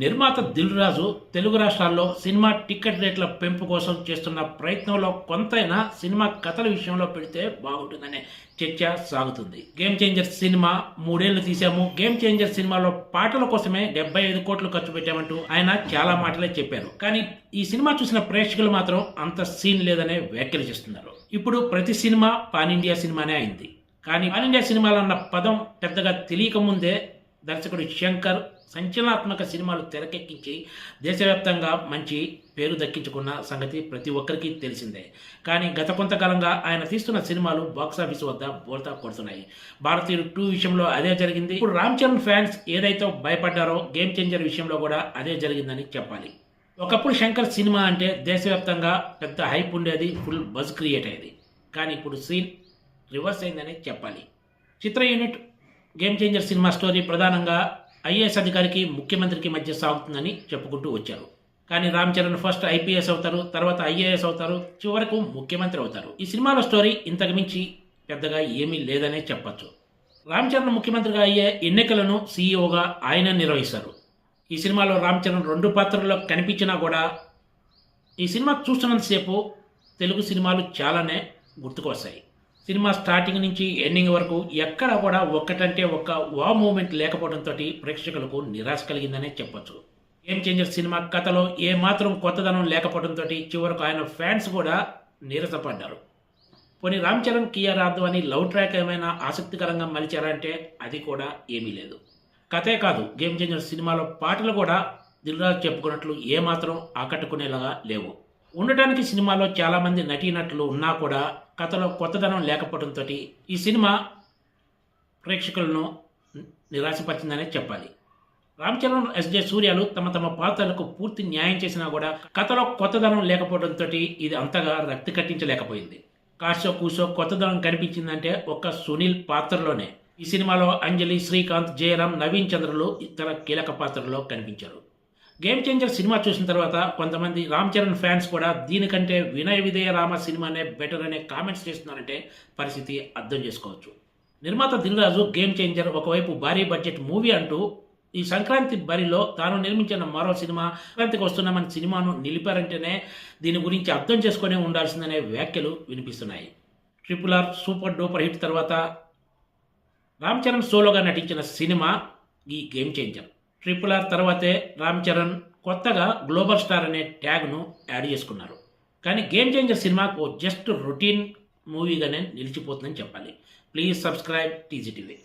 నిర్మాత దిల్ రాజు తెలుగు రాష్ట్రాల్లో cinema ticket రేట్ల పెంపు కోసం చేస్తున్న ప్రయత్నంలో కొంతైనా సినిమా కథల విషయంలో పెడితే బాగుంటుందనే చర్చ సాగుతుంది. గేమ్ చేంజర్ సినిమా మూడేళ్ళు తీశాము. గేమ్ చేంజర్ సినిమాలో పాటల కోసమే డెబ్బై ఐదు కోట్లు ఖర్చు పెట్టామంటూ ఆయన చాలా మాటలే చెప్పారు. కానీ ఈ సినిమా చూసిన ప్రేక్షకులు మాత్రం అంత సీన్ లేదనే వ్యాఖ్యలు చేస్తున్నారు. ఇప్పుడు ప్రతి సినిమా పాన్ ఇండియా సినిమానే అయింది. కానీ పాన్ ఇండియా సినిమాలన్న పదం పెద్దగా తెలియక ముందే దర్శకుడు శంకర్ సంచలనాత్మక సినిమాలు తెరకెక్కించి దేశవ్యాప్తంగా మంచి పేరు దక్కించుకున్న సంగతి ప్రతి ఒక్కరికి తెలిసిందే. కానీ గత కొంతకాలంగా ఆయన తీస్తున్న సినిమాలు బాక్సాఫీస్ వద్ద బోల్తా కొడుతున్నాయి. భారతీయులు టూ విషయంలో అదే జరిగింది. ఇప్పుడు రామ్ చరణ్ ఫ్యాన్స్ ఏదైతే భయపడ్డారో గేమ్ చేంజర్ విషయంలో కూడా అదే జరిగిందని చెప్పాలి. ఒకప్పుడు శంకర్ సినిమా అంటే దేశవ్యాప్తంగా పెద్ద హైప్ ఉండేది ఫుల్ బజ్ క్రియేట్ అయ్యేది. కానీ ఇప్పుడు సీన్ రివర్స్ అయిందని చెప్పాలి. చిత్ర unit game changer cinema story ప్రధానంగా ఐఏఎస్ అధికారికి ముఖ్యమంత్రికి మధ్య సాగుతుందని చెప్పుకుంటూ వచ్చారు. కానీ రామ్ చరణ్ ఫస్ట్ ఐపీఎస్ అవుతారు తర్వాత ఐఏఎస్ అవుతారు చివరకు ముఖ్యమంత్రి అవుతారు. ఈ సినిమాలో స్టోరీ ఇంతకు మించి పెద్దగా ఏమీ లేదనే చెప్పచ్చు. రామ్ చరణ్ ముఖ్యమంత్రిగా అయ్యే ఎన్నికలను సీఈఓగా ఆయన నిర్వహిస్తారు. ఈ సినిమాలో రామ్ చరణ్ రెండు పాత్రల్లో కనిపించినా కూడా ఈ సినిమా చూస్తున్నంతసేపు తెలుగు సినిమాలు చాలానే గుర్తుకు వస్తాయి సినిమా స్టార్టింగ్ నుంచి ఎండింగ్ వరకు ఎక్కడ కూడా ఒక్కటంటే ఒక్క వా మూమెంట్ లేకపోవడంతో ప్రేక్షకులకు నిరాశ కలిగిందనే చెప్పొచ్చు. గేమ్ చేంజర్ సినిమా కథలో ఏ మాత్రం కొత్తదనం లేకపోవడంతో చివరకు ఆయన ఫ్యాన్స్ కూడా నీరసపడ్డారు. పోనీ రామ్ చరణ్ కియా రాదు అని లవ్ ట్రాక్ ఏమైనా ఆసక్తికరంగా మలిచారంటే అది కూడా ఏమీ లేదు. కథే కాదు గేమ్ చేంజర్ సినిమాలో పాటలు కూడా దిల్రాజు చెప్పుకున్నట్లు ఏమాత్రం ఆకట్టుకునేలాగా లేవు. ఉండటానికి సినిమాలో చాలామంది నటీనటులు ఉన్నా కూడా కథలో కొత్తదనం లేకపోవడంతో ఈ సినిమా ప్రేక్షకులను నిరాశపరిచిందనే చెప్పాలి. రామ్ చరణ్ ఎస్జే సూర్యాలు తమ తమ పాత్రలకు పూర్తి న్యాయం చేసినా కూడా కథలో కొత్తదనం లేకపోవడంతో ఇది అంతగా రక్తి కట్టించలేకపోయింది. కాశో కూసో కొత్తదనం కనిపించిందంటే ఒక్క సునీల్ పాత్రలోనే. ఈ సినిమాలో అంజలి శ్రీకాంత్ జయరాం నవీన్ చంద్రలు ఇతర కీలక పాత్రల్లో కనిపించారు. గేమ్ చేంజర్ సినిమా చూసిన తర్వాత కొంతమంది రామ్ చరణ్ ఫ్యాన్స్ కూడా దీనికంటే వినయ విధేయ రామ సినిమానే బెటర్ అనే కామెంట్స్ చేస్తున్నారంటే పరిస్థితి అర్థం చేసుకోవచ్చు. నిర్మాత దిల్రాజు గేమ్ చేంజర్ ఒకవైపు భారీ బడ్జెట్ మూవీ అంటూ ఈ సంక్రాంతి బరిలో తాను నిర్మించిన మరో సినిమా సంక్రాంతికి వస్తున్నామని సినిమాను నిలిపారంటేనే దీని గురించి అర్థం చేసుకునే ఉండాల్సిందనే వ్యాఖ్యలు వినిపిస్తున్నాయి. Triple R super duper hit తర్వాత రామ్ చరణ్ సోలోగా నటించిన సినిమా ఈ గేమ్ చేంజర్ ట్రిపుల్ ఆర్ తర్వాతే రామ్ చరణ్ కొత్తగా గ్లోబల్ స్టార్ అనే ట్యాగ్ను యాడ్ చేసుకున్నారు. కానీ గేమ్ చేంజర్ సినిమాకు జస్ట్ రొటీన్ మూవీగానే నిలిచిపోతుందని చెప్పాలి. Please subscribe TGTV